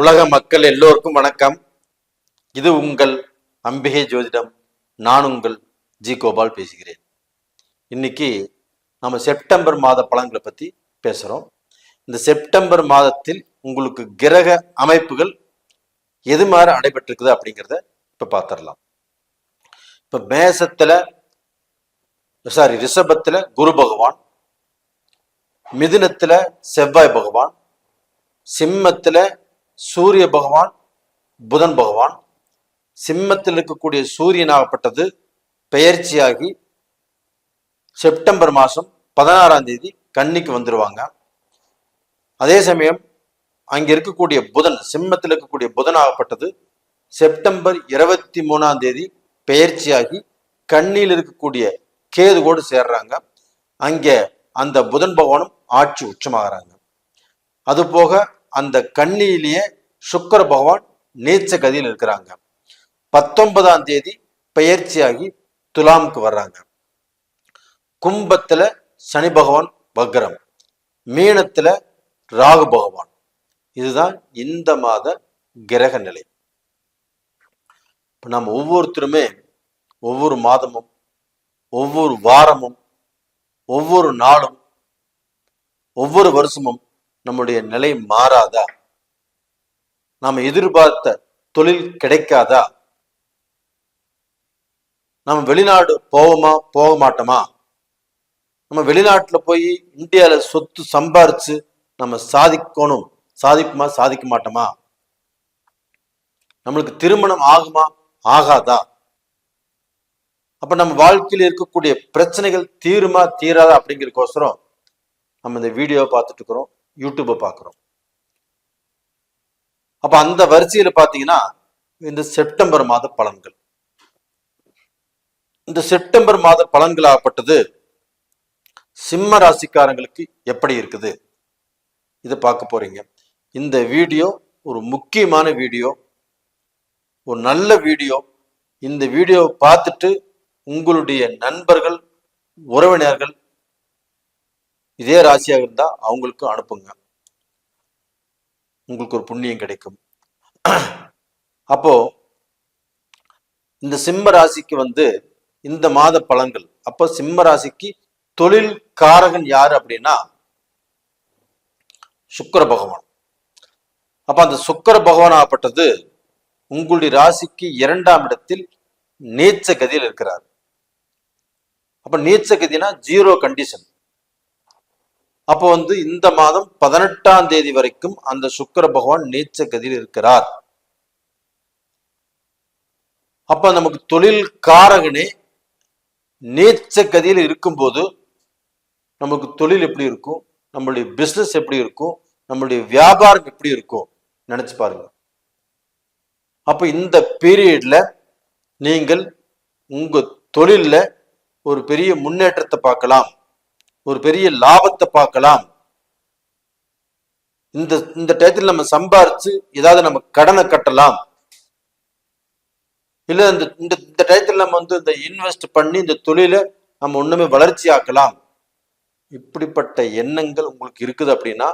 உலக மக்கள் எல்லோருக்கும் வணக்கம். இது உங்கள் அம்பிகை ஜோதிடம். நான் உங்கள் ஜி கோபால் பேசுகிறேன். இன்னைக்கு நம்ம செப்டம்பர் மாத பழங்களை பத்தி பேசுறோம். இந்த செப்டம்பர் மாதத்தில் உங்களுக்கு கிரக அமைப்புகள் எது மாதிரி நடைபெற்றிருக்குது அப்படிங்கிறத இப்போ பார்த்துடலாம் இப்போ மேசத்துல சாரி ரிஷபத்துல குரு பகவான் மிதுனத்துல செவ்வாய் பகவான் சிம்மத்தில் சூரிய பகவான் புதன் பகவான் சிம்மத்தில் இருக்கக்கூடிய சூரியனாகப்பட்டது பெயர்ச்சியாகி செப்டம்பர் மாதம் பதினாறாம் தேதி கன்னிக்கு வந்துடுவாங்க அதே சமயம் அங்கே இருக்கக்கூடிய புதன் சிம்மத்தில் இருக்கக்கூடிய புதன் ஆகப்பட்டது. செப்டம்பர் இருபத்தி மூணாம் தேதி பெயர்ச்சியாகி கண்ணியில் இருக்கக்கூடிய கேது கூட சேர்றாங்க. அங்கே அந்த புதன் பகவானும் ஆட்சி உச்சமாகறாங்க. அதுபோக அந்த கண்ணியிலேயே சுக்கர பகவான் நீச்ச கதியில் இருக்கிறாங்க. பத்தொன்பதாம் தேதி பெயர்ச்சியாகி துலாமுக்கு வர்றாங்க. கும்பத்துல சனி பகவான் வக்ரம் மீனத்துல ராகு பகவான். இதுதான் இந்த மாத கிரக நிலை. நம்ம ஒவ்வொருத்தருமே ஒவ்வொரு மாதமும் ஒவ்வொரு வாரமும் ஒவ்வொரு நாளும் ஒவ்வொரு வருஷமும் நம்முடைய நிலை மாறாதா? நாம எதிர்பார்த்த தொழில் கிடைக்காதா? நம்ம வெளிநாடு போவோமா போக மாட்டோமா? நம்ம வெளிநாட்டுல போய் இந்தியால சொத்து சம்பாரிச்சு நம்ம சாதிக்கணும். சாதிக்குமா சாதிக்க மாட்டோமா? நம்மளுக்கு திருமணம் ஆகுமா ஆகாதா? அப்ப நம்ம வாழ்க்கையில் இருக்கக்கூடிய பிரச்சனைகள் தீருமா தீராதா அப்படிங்கிறக்கோசரம் நம்ம இந்த வீடியோ பார்த்துட்டு இருக்கிறோம். யூடியூப்பை பார்க்குறோம். அப்ப அந்த வரிசையில பாத்தீங்கன்னா இந்த செப்டம்பர் மாத பலன்கள். இந்த செப்டம்பர் மாத பலன்கள் ஆகப்பட்டது சிம்ம ராசிக்காரங்களுக்கு எப்படி இருக்குது? இதை பார்க்க போறீங்க. இந்த வீடியோ ஒரு முக்கியமான வீடியோ. ஒரு நல்ல வீடியோ. இந்த வீடியோவை பார்த்துட்டு உங்களுடைய நண்பர்கள் உறவினர்கள் இதே ராசியாக இருந்தா அவங்களுக்கும் அனுப்புங்க. உங்களுக்கு ஒரு புண்ணியம் கிடைக்கும். அப்போ இந்த சிம்ம ராசிக்கு வந்து இந்த மாத பலன்கள். அப்போ சிம்ம ராசிக்கு தொழில் காரகன் யாரு அப்படின்னா சுக்கர பகவான். அப்ப அந்த சுக்கர பகவான் ஆகப்பட்டது உங்களுடைய ராசிக்கு இரண்டாம் இடத்தில் நீச்ச கதியில் இருக்கிறார். அப்ப நீச்ச கதினா ஜீரோ கண்டிஷன் அப்போ வந்து இந்த மாதம் பதினெட்டாம் தேதி வரைக்கும் அந்த சுக்கர பகவான் நீச்ச கதியில் இருக்கிறார். அப்ப நமக்கு தொழில் காரகனே நீச்ச கதியில் இருக்கும்போது நமக்கு தொழில் எப்படி இருக்கும்? நம்மளுடைய பிசினஸ் எப்படி இருக்கும்? நம்மளுடைய வியாபாரம் எப்படி இருக்கும்? நினைச்சு பாருங்க. அப்ப இந்த பீரியட்ல நீங்கள் உங்க தொழில்ல ஒரு பெரிய முன்னேற்றத்தை பார்க்கலாம். ஒரு பெரிய லாபத்தை பார்க்கலாம். இந்த இந்த டயத்தில் நம்ம சம்பாரிச்சு ஏதாவது நம்ம கடனை கட்டலாம். இல்ல இந்த இந்த இந்த டயத்தில் நம்ம வந்து இந்த இன்வெஸ்ட் பண்ணி இந்த தொழிலை நம்ம ஒண்ணுமே வளர்ச்சி ஆக்கலாம் இப்படிப்பட்ட எண்ணங்கள் உங்களுக்கு இருக்குது அப்படின்னா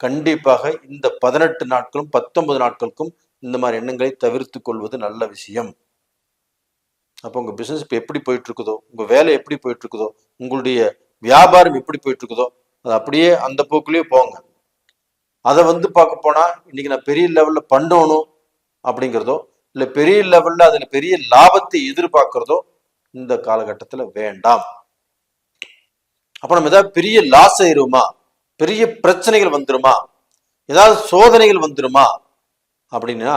கண்டிப்பாக இந்த பதினெட்டு நாட்களும் பத்தொன்பது நாட்களுக்கும் இந்த மாதிரி எண்ணங்களை தவிர்த்து கொள்வது நல்ல விஷயம். அப்போ உங்க பிசினஸ் இப்போ எப்படி போயிட்டு இருக்குதோ உங்க வேலை எப்படி போயிட்டு இருக்குதோ உங்களுடைய வியாபாரம் எப்படி போயிட்டு இருக்குதோ அது அப்படியே அந்த போக்குலயே போங்க. அதை வந்து பார்க்க போனா இன்னைக்கு நான் பெரிய லெவல்ல பண்ணணும் அப்படிங்கிறதோ இல்லை பெரிய லெவல்ல அதுல பெரிய லாபத்தை எதிர்பார்க்கிறதோ இந்த காலகட்டத்துல வேண்டாம். அப்போ நம்ம ஏதாவது பெரிய லாஸ் ஆயிருமா பெரிய பிரச்சனைகள் வந்துருமா? ஏதாவது சோதனைகள் வந்துருமா? அப்படின்னா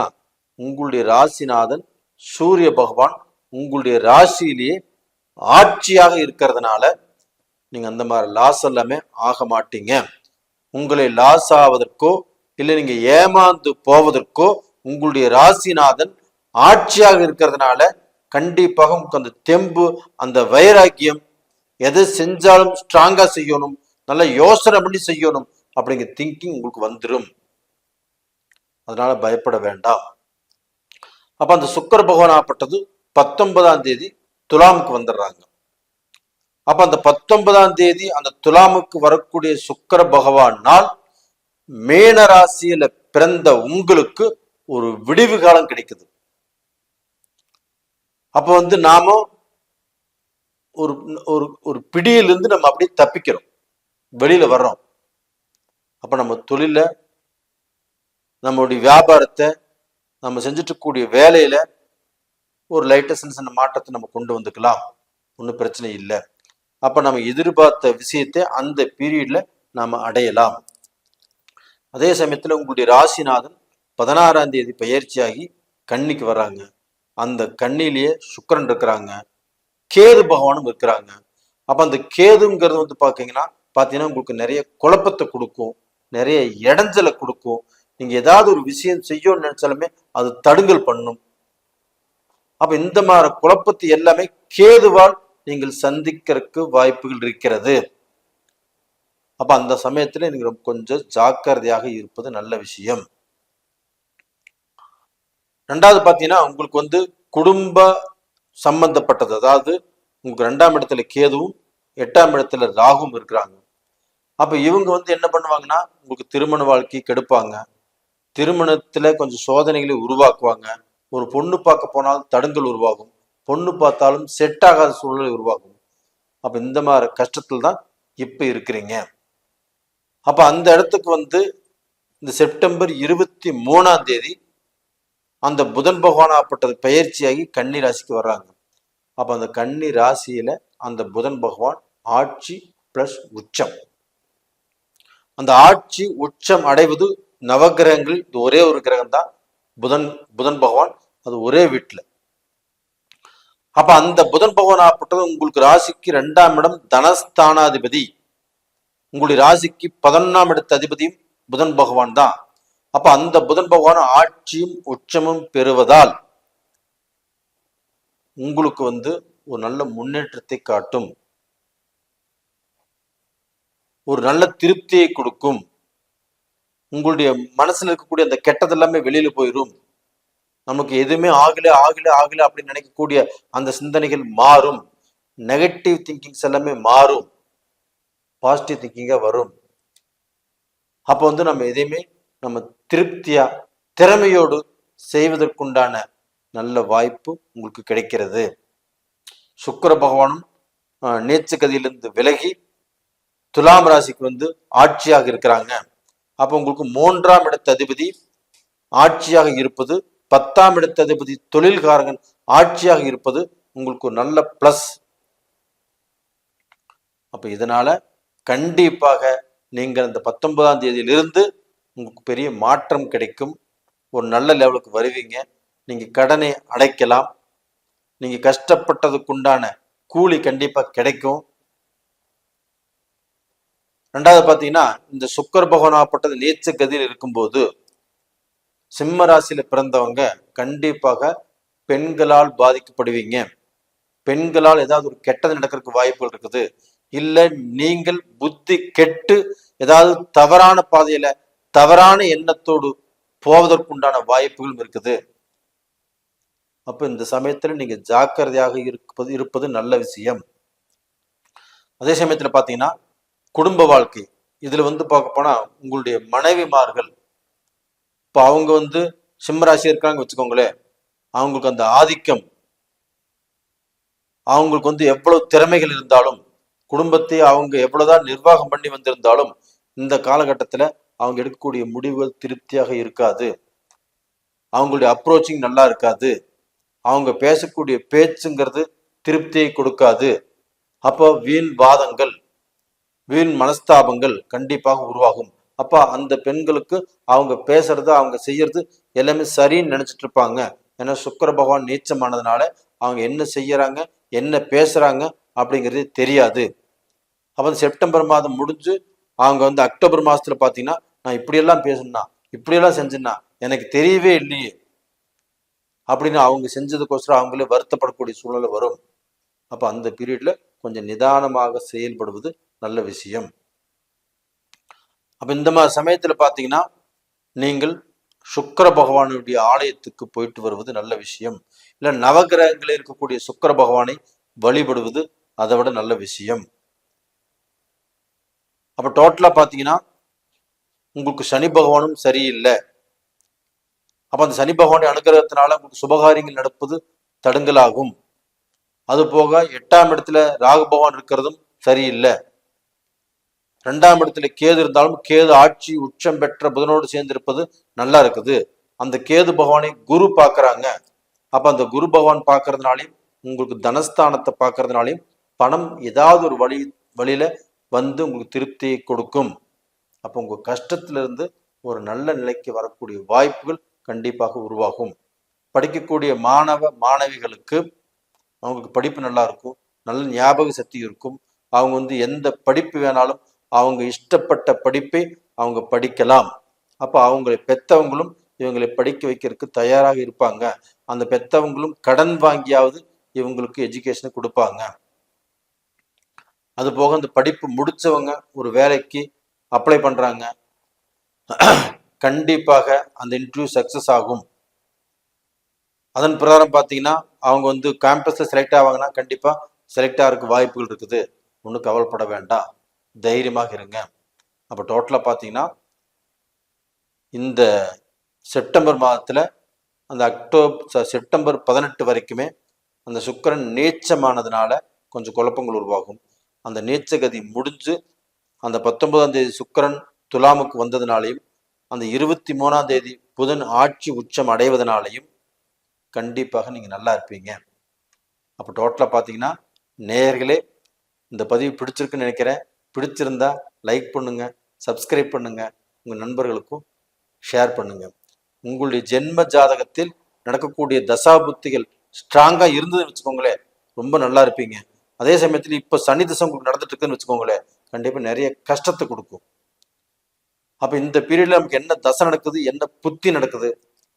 உங்களுடைய ராசிநாதன் சூரிய பகவான் உங்களுடைய ராசியிலேயே ஆட்சியாக இருக்கிறதுனால நீங்க அந்த மாதிரி லாஸ் எல்லாமே ஆக மாட்டீங்க. உங்களை லாஸ் ஆவதற்கோ இல்லை நீங்க ஏமாந்து போவதற்கோ உங்களுடைய ராசிநாதன் ஆட்சியாக இருக்கிறதுனால கண்டிப்பாக உங்களுக்கு அந்த தெம்பு அந்த வைராக்கியம் எதை செஞ்சாலும் ஸ்ட்ராங்கா செய்யணும் நல்லா யோசனை பண்ணி செய்யணும் அப்படிங்கிற திங்கிங் உங்களுக்கு வந்துடும் அதனால பயப்பட வேண்டாம். அப்ப அந்த சுக்கர பகவான் ஆப்பட்டது பத்தொன்பதாம் தேதி துலாமுக்கு வந்துடுறாங்க. அப்ப அந்த பத்தொன்பதாம் தேதி அந்த துலாமுக்கு வரக்கூடிய சுக்கர பகவான் நாள் ராசியில பிறந்த உங்களுக்கு ஒரு விடிவு காலம் கிடைக்குது. அப்ப வந்து நாம ஒரு ஒரு ஒரு பிடியிலிருந்து நம்ம அப்படியே தப்பிக்கிறோம். வெளியில வர்றோம். அப்ப நம்ம தொழில நம்மளுடைய வியாபாரத்தை நம்ம செஞ்சுட்டு கூடிய வேலையில ஒரு லைட்டா சின்ன மாற்றத்தை நம்ம கொண்டு வந்துக்கலாம். ஒன்றும் பிரச்சனை இல்லை. அப்போ நம்ம எதிர்பார்த்த விஷயத்தை அந்த பீரியட்ல நாம அடையலாம். அதே சமயத்தில் உங்களுடைய ராசிநாதன் பதினாறாம் தேதி பயிற்சியாகி கன்னிக்கு வர்றாங்க அந்த கண்ணிலேயே சுக்கரன் இருக்கிறாங்க. கேது பகவானும் இருக்கிறாங்க. அப்போ அந்த கேதுங்கிறது வந்து பார்த்தீங்கன்னா பார்த்தீங்கன்னா உங்களுக்கு நிறைய குழப்பத்தை கொடுக்கும். நிறைய இடைஞ்சலை கொடுக்கும். நீங்கள் ஏதாவது ஒரு விஷயம் செய்யணும்னு நினைச்சாலுமே அது தடுங்கல் பண்ணும். அப்ப இந்த மாதிரி குழப்பத்தை எல்லாமே கேதுவால் நீங்கள் சந்திக்கிறதுக்கு வாய்ப்புகள் இருக்கிறது. அப்ப அந்த சமயத்துல நீங்க ரொம்ப கொஞ்சம் ஜாக்கிரதையாக இருப்பது நல்ல விஷயம். ரெண்டாவது பாத்தீங்கன்னா உங்களுக்கு வந்து குடும்ப சம்பந்தப்பட்டது. அதாவது உங்களுக்கு ரெண்டாம் இடத்துல கேதுவும் எட்டாம் இடத்துல ராகும் இருக்கிறாங்க. அப்ப இவங்க வந்து என்ன பண்ணுவாங்கன்னா உங்களுக்கு திருமண வாழ்க்கை கெடுப்பாங்க. திருமணத்துல கொஞ்சம் சோதனைகளை உருவாக்குவாங்க. ஒரு பொண்ணு பார்க்க போனால் தடங்கல் உருவாகும். பொண்ணு பார்த்தாலும் செட் ஆகாத சூழ்நிலை உருவாகும். அப்ப இந்த மாதிரி கஷ்டத்தில் தான் இப்ப இருக்கிறீங்க. அப்ப அந்த இடத்துக்கு வந்து இந்த செப்டம்பர் இருபத்தி மூணாம் தேதி அந்த புதன் பகவான் ஆப்பட்டது பயிற்சியாகி கன்னி ராசிக்கு வர்றாங்க. அப்ப அந்த கன்னி ராசியில அந்த புதன் பகவான் ஆட்சி பிளஸ் உச்சம். அந்த ஆட்சி உச்சம் அடைவது நவகிரகங்கள் இது ஒரே ஒரு கிரகம் தான் புதன் புதன் பகவான் அது ஒரே வீட்டுல அப்ப அந்த புதன் பகவான் ஆப்பட்டது உங்களுக்கு ராசிக்கு ரெண்டாம் இடம் தனஸ்தானாதிபதி. உங்களுடைய ராசிக்கு பதினொன்னாம் இடத்து அதிபதியும் புதன் பகவான் தான். அப்ப அந்த புதன் பகவான் ஆட்சியும் உச்சமும் பெறுவதால் உங்களுக்கு வந்து ஒரு நல்ல முன்னேற்றத்தை காட்டும். ஒரு நல்ல திருப்தியை கொடுக்கும். உங்களுடைய மனசுல இருக்கக்கூடிய அந்த கெட்டது எல்லாமே வெளியில போயிடும் நமக்கு எதுவுமே ஆகல ஆகல ஆகல அப்படின்னு நினைக்கக்கூடிய அந்த சிந்தனைகள் மாறும். நெகட்டிவ் திங்கிங்ஸ் எல்லாமே மாறும். பாசிட்டிவ் திங்கிங்கா வரும். அப்போ வந்து நம்ம எதையுமே நம்ம திருப்தியா திறமையோடு செய்வதற்குண்டான நல்ல வாய்ப்பு உங்களுக்கு கிடைக்கிறது. சுக்கர பகவானும் ஆஹ், கதியிலிருந்து விலகி துலாம் ராசிக்கு வந்து ஆட்சியாக இருக்கிறாங்க. அப்போ உங்களுக்கு மூன்றாம் இடத்த அதிபதி ஆட்சியாக இருப்பது பத்தாம் இடத்ததிபதி தொழில்காரகன் ஆட்சியாக இருப்பது உங்களுக்கு ஒரு நல்ல பிளஸ் அப்ப இதனால கண்டிப்பாக நீங்கள் அந்த பத்தொன்பதாம் தேதியிலிருந்து உங்களுக்கு பெரிய மாற்றம் கிடைக்கும். ஒரு நல்ல லெவலுக்கு வருவீங்க. நீங்க கடனை அடைக்கலாம். நீங்க கஷ்டப்பட்டதுக்குண்டான கூலி கண்டிப்பா கிடைக்கும். ரெண்டாவது பார்த்தீங்கன்னா இந்த சுக்கர் பகவானாப்பட்டது நீச்ச கதியில் இருக்கும்போது சிம்ம ராசியில பிறந்தவங்க கண்டிப்பாக பெண்களால் பாதிக்கப்படுவீங்க. பெண்களால் ஏதாவது ஒரு கெட்டது நடக்கிறதுக்கு வாய்ப்புகள் இருக்குது. இல்ல நீங்கள் புத்தி கெட்டு ஏதாவது தவறான பாதையில தவறான எண்ணத்தோடு போவதற்குண்டான வாய்ப்புகளும் இருக்குது. அப்ப இந்த சமயத்துல நீங்க ஜாக்கிரதையாக இருப்பது இருப்பது நல்ல விஷயம். அதே சமயத்துல பாத்தீங்கன்னா குடும்ப வாழ்க்கை. இதுல வந்து பார்க்க போனா உங்களுடைய மனைவிமார்கள் இப்போ அவங்க வந்து சிம்மராசி இருக்காங்க வச்சுக்கோங்களேன். அவங்களுக்கு அந்த ஆதிக்கம் அவங்களுக்கு வந்து எவ்வளவு திறமைகள் இருந்தாலும் குடும்பத்தை அவங்க எவ்வளவுதான் நிர்வாகம் பண்ணி வந்திருந்தாலும் இந்த காலகட்டத்துல அவங்க எடுக்கக்கூடிய முடிவுகள் திருப்தியாக இருக்காது. அவங்களுடைய அப்ரோச்சிங் நல்லா இருக்காது. அவங்க பேசக்கூடிய பேச்சுங்கிறது திருப்தியை கொடுக்காது. அப்போ வீண் வாதங்கள் வீண் மனஸ்தாபங்கள் கண்டிப்பாக உருவாகும். அப்போ அந்த பெண்களுக்கு அவங்க பேசுறது அவங்க செய்யறது எல்லாமே சரின்னு நினைச்சிட்டு இருப்பாங்க. ஏன்னா சுக்கர பகவான் நீச்சமானதுனால அவங்க என்ன செய்யறாங்க என்ன பேசுறாங்க அப்படிங்கிறது தெரியாது. அப்போ செப்டம்பர் மாதம் முடிஞ்சு அவங்க வந்து அக்டோபர் மாசத்துல பாத்தீங்கன்னா நான் இப்படியெல்லாம் பேசணும்னா இப்படியெல்லாம் செஞ்சேன்னா எனக்கு தெரியவே இல்லையே. அப்படின்னு அவங்க செஞ்சதுக்கோசரம் அவங்களே வருத்தப்படக்கூடிய சூழ்நிலை வரும். அப்ப அந்த பீரியட்ல கொஞ்சம் நிதானமாக செயல்படுவது நல்ல விஷயம். அப்போ இந்த மாதிரி சமயத்தில் பார்த்தீங்கன்னா நீங்கள் சுக்கர பகவானுடைய ஆலயத்துக்கு போயிட்டு வருவது நல்ல விஷயம். இல்லை நவகிரகங்களில் இருக்கக்கூடிய சுக்கர பகவானை வழிபடுவது அதை விட நல்ல விஷயம். அப்போ டோட்டலாக பார்த்தீங்கன்னா உங்களுக்கு சனி பகவானும் சரியில்லை. அப்போ அந்த சனி பகவானுடைய அனுகிரகத்தினால உங்களுக்கு சுபகாரியங்கள் நடப்பது தடுங்கலாகும். அது போக எட்டாம் இடத்துல ராகு பகவான் இருக்கிறதும் சரியில்லை. ரெண்டாம் இடத்துல கேது இருந்தாலும் கேது ஆட்சி உச்சம் பெற்ற புதனோடு சேர்ந்து இருப்பது நல்லா இருக்குது. அந்த கேது பகவானை குரு பார்க்குறாங்க. அப்ப அந்த குரு பகவான் பார்க்கறதுனாலையும் உங்களுக்கு தனஸ்தானத்தை பார்க்கறதுனாலையும் பணம் ஏதாவது ஒரு வழி வழியில வந்து உங்களுக்கு திருப்தியை கொடுக்கும். அப்போ உங்க கஷ்டத்துல இருந்து ஒரு நல்ல நிலைக்கு வரக்கூடிய வாய்ப்புகள் கண்டிப்பாக உருவாகும். படிக்கக்கூடிய மாணவ மாணவிகளுக்கு அவங்களுக்கு படிப்பு நல்லா இருக்கும். நல்ல ஞாபக சக்தி இருக்கும். அவங்க வந்து எந்த படிப்பு வேணாலும் அவங்க இஷ்டப்பட்ட படிப்பை அவங்க படிக்கலாம். அப்போ அவங்களை பெத்தவங்களும் இவங்களை படிக்க வைக்கிறதுக்கு தயாராக இருப்பாங்க. அந்த பெத்தவங்களும் கடன் வாங்கியாவது இவங்களுக்கு எஜுகேஷனை கொடுப்பாங்க. அது போக அந்த படிப்பு முடிச்சவங்க ஒரு வேலைக்கு அப்ளை பண்ணுறாங்க கண்டிப்பாக அந்த இன்டர்வியூ சக்சஸ் ஆகும். அதன் பிரகாரம் பார்த்தீங்கன்னா அவங்க வந்து கேம்பஸில் செலக்ட் ஆவாங்கன்னா கண்டிப்பாக செலக்ட் ஆகிறதுக்கு வாய்ப்புகள் இருக்குது. ஒன்றும் கவலைப்பட வேண்டாம். தைரியமாக இருங்க. அப்போ டோட்டலாக பார்த்தீங்கன்னா இந்த செப்டம்பர் மாதத்தில் அந்த அக்டோபர் செப்டம்பர் பதினெட்டு வரைக்குமே அந்த சுக்கிரன் நீச்சமானதுனால கொஞ்சம் குழப்பங்கள் உருவாகும். அந்த நீச்சகதி முடிஞ்சு அந்த பத்தொன்பதாம் தேதி சுக்கிரன் துலாமுக்கு வந்ததுனாலையும் அந்த இருபத்தி மூணாம் தேதி புதன் ஆட்சி உச்சம் அடைவதனாலையும் கண்டிப்பாக நீங்கள் நல்லா இருப்பீங்க. அப்போ டோட்டலாக பார்த்தீங்கன்னா நேயர்களே இந்த பதிவு பிடிச்சிருக்குன்னு நினைக்கிறேன். பிடிச்சிருந்தா லைக் பண்ணுங்கள் சப்ஸ்கிரைப் பண்ணுங்கள் உங்கள் நண்பர்களுக்கும் ஷேர் பண்ணுங்கள் உங்களுடைய ஜென்ம ஜாதகத்தில் நடக்கக்கூடிய தசாபுத்திகள் ஸ்ட்ராங்காக இருந்ததுன்னு வச்சுக்கோங்களேன் ரொம்ப நல்லா இருப்பீங்க. அதே சமயத்தில் இப்போ சனி திசை உங்களுக்கு நடந்துட்டு இருக்குன்னு வச்சுக்கோங்களேன் கண்டிப்பாக நிறைய கஷ்டத்தை கொடுக்கும். அப்போ இந்த பீரியடில் நமக்கு என்ன தசை நடக்குது என்ன புத்தி நடக்குது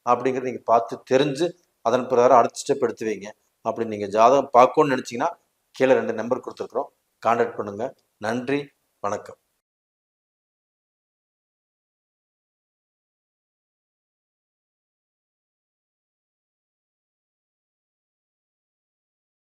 அப்படிங்கிறத நீங்கள் பார்த்து தெரிஞ்சு அதன் பிரகாரம் அடுத்த ஸ்டெப் எடுத்து வைங்க. அப்படி நீங்கள் ஜாதகம் பார்க்கணும்னு நினச்சிங்கன்னா கீழே ரெண்டு நம்பர் கொடுத்துருக்குறோம். கான்டாக்ட் பண்ணுங்கள் நன்றி வணக்கம்.